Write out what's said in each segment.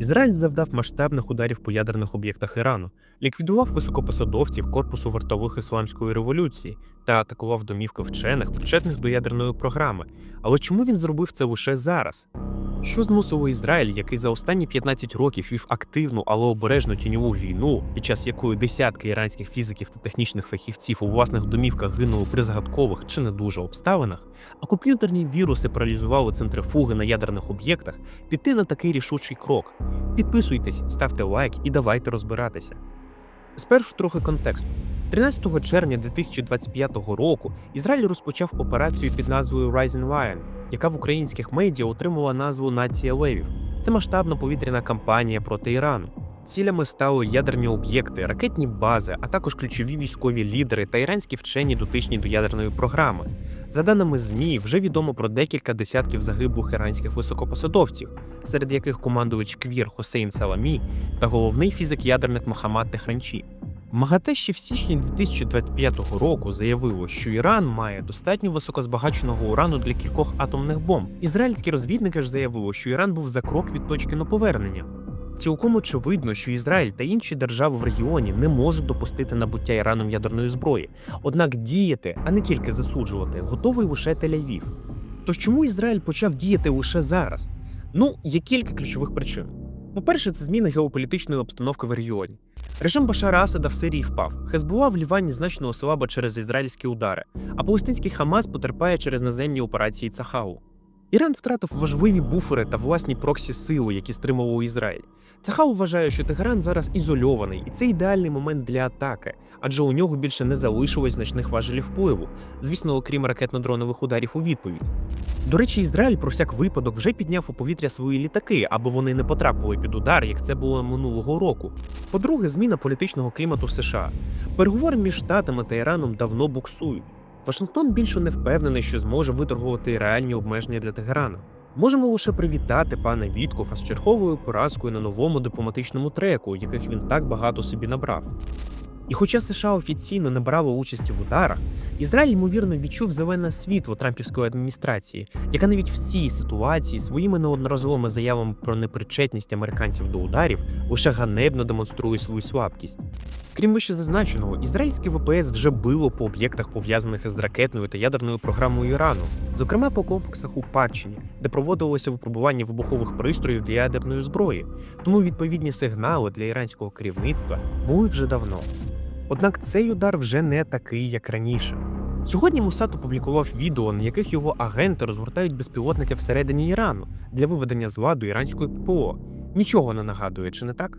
Ізраїль завдав масштабних ударів по ядерних об'єктах Ірану, ліквідував високопосадовців корпусу вартових ісламської революції та атакував домівки вчених, причетних до ядерної програми. Але чому він зробив це лише зараз? Що змусило Ізраїль, який за останні 15 років вів активну, але обережну тіньову війну, під час якої десятки іранських фізиків та технічних фахівців у власних домівках гинули при загадкових чи не дуже обставинах, а комп'ютерні віруси паралізували центрифуги на ядерних об'єктах, піти на такий рішучий крок? Підписуйтесь, ставте лайк і давайте розбиратися. Спершу трохи контексту. 13 червня 2025 року Ізраїль розпочав операцію під назвою Rising Lion, яка в українських медіа отримала назву Нація Левів. Це масштабна повітряна кампанія проти Ірану. Цілями стали ядерні об'єкти, ракетні бази, а також ключові військові лідери та іранські вчені дотичні до ядерної програми. За даними ЗМІ, вже відомо про декілька десятків загиблих іранських високопосадовців, серед яких командувач Квір Хосейн Саламі та головний фізик-ядерник Мохаммад Техранчі. МАГАТЕ ще в січні 2025 року заявило, що Іран має достатньо високозбагаченого урану для кількох атомних бомб. Ізраїльські розвідники ж заявили, що Іран був за крок від точки неповернення. Цілком очевидно, що Ізраїль та інші держави в регіоні не можуть допустити набуття Іраном ядерної зброї. Однак діяти, а не тільки засуджувати, готовий лише Тель-Авів. Тож чому Ізраїль почав діяти лише зараз? Ну, є кілька ключових причин. По-перше, це зміна геополітичної обстановки в регіоні. Режим Башара Асада в Сирії впав. Хезбула в Лівані значно ослаба через ізраїльські удари, а палестинський Хамас потерпає через наземні операції Цахау. Іран втратив важливі буфери та власні проксі сили, які стримував Ізраїль. Цахау вважає, що Тегеран зараз ізольований, і це ідеальний момент для атаки, адже у нього більше не залишилось значних важелів впливу, звісно, окрім ракетно-дронових ударів у відповідь. До речі, Ізраїль про всяк випадок вже підняв у повітря свої літаки, аби вони не потрапили під удар, як це було минулого року. По-друге, зміна політичного клімату в США. Переговори між Штатами та Іраном давно буксують. Вашингтон більше не впевнений, що зможе виторгувати реальні обмеження для Тегерану. Можемо лише привітати пана Віткофа з черговою поразкою на новому дипломатичному треку, яких він так багато собі набрав. І хоча США офіційно не брали участі в ударах, Ізраїль ймовірно відчув зелене світло Трампівської адміністрації, яка навіть в цій ситуації своїми неодноразовими заявами про непричетність американців до ударів лише ганебно демонструє свою слабкість. Крім вище зазначеного, ізраїльське ВПС вже било по об'єктах, пов'язаних із ракетною та ядерною програмою Ірану, зокрема по комплексах у Падчині, де проводилося випробування вибухових пристроїв для ядерної зброї. Тому відповідні сигнали для іранського керівництва були вже давно. Однак цей удар вже не такий, як раніше. Сьогодні Мусад опублікував відео, на яких його агенти розгортають безпілотники всередині Ірану для виведення з ладу іранської ППО. Нічого не нагадує, чи не так?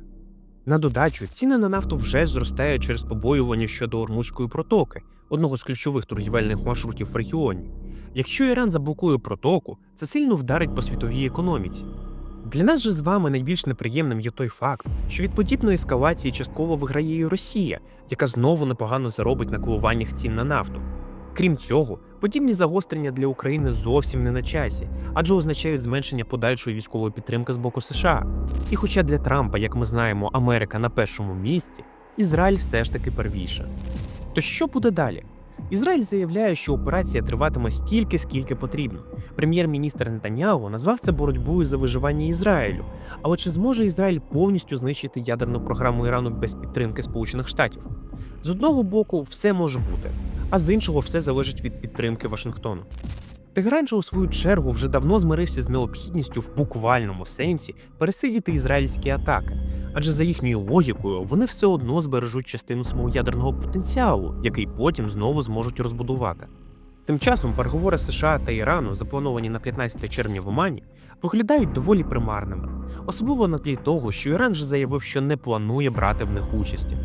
На додачу, ціни на нафту вже зростають через побоювання щодо Ормузької протоки, одного з ключових торгівельних маршрутів в регіоні. Якщо Іран заблокує протоку, це сильно вдарить по світовій економіці. Для нас же з вами найбільш неприємним є той факт, що від подібної ескалації частково виграє і Росія, яка знову непогано заробить на коливаннях цін на нафту. Крім цього, подібні загострення для України зовсім не на часі, адже означають зменшення подальшої військової підтримки з боку США. І хоча для Трампа, як ми знаємо, Америка на першому місці, Ізраїль все ж таки первіше. То що буде далі? Ізраїль заявляє, що операція триватиме стільки, скільки потрібно. Прем'єр-міністр Нетаньяго назвав це боротьбою за виживання Ізраїлю. Але чи зможе Ізраїль повністю знищити ядерну програму Ірану без підтримки Сполучених Штатів? З одного боку, все може бути, а з іншого все залежить від підтримки Вашингтону. Тегеран же у свою чергу вже давно змирився з необхідністю в буквальному сенсі пересидіти ізраїльські атаки, адже за їхньою логікою вони все одно збережуть частину свого ядерного потенціалу, який потім знову зможуть розбудувати. Тим часом переговори США та Ірану, заплановані на 15 червня в Омані, виглядають доволі примарними, особливо на тлі того, що Іран вже заявив, що не планує брати в них участі.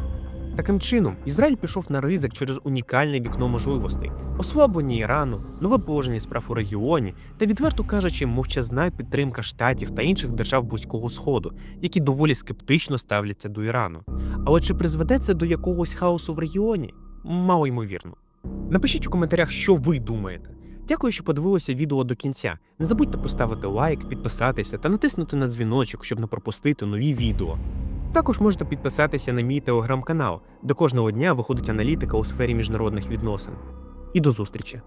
Таким чином, Ізраїль пішов на ризик через унікальне вікно можливостей, ослаблення Ірану, нове положення справ у регіоні та, відверто кажучи, мовчазна підтримка штатів та інших держав Близького Сходу, які доволі скептично ставляться до Ірану. Але чи призведе це до якогось хаосу в регіоні? Мало ймовірно. Напишіть у коментарях, що ви думаєте. Дякую, що подивилися відео до кінця. Не забудьте поставити лайк, підписатися та натиснути на дзвіночок, щоб не пропустити нові відео. Також можете підписатися на мій телеграм-канал, де кожного дня виходить аналітика у сфері міжнародних відносин. І до зустрічі!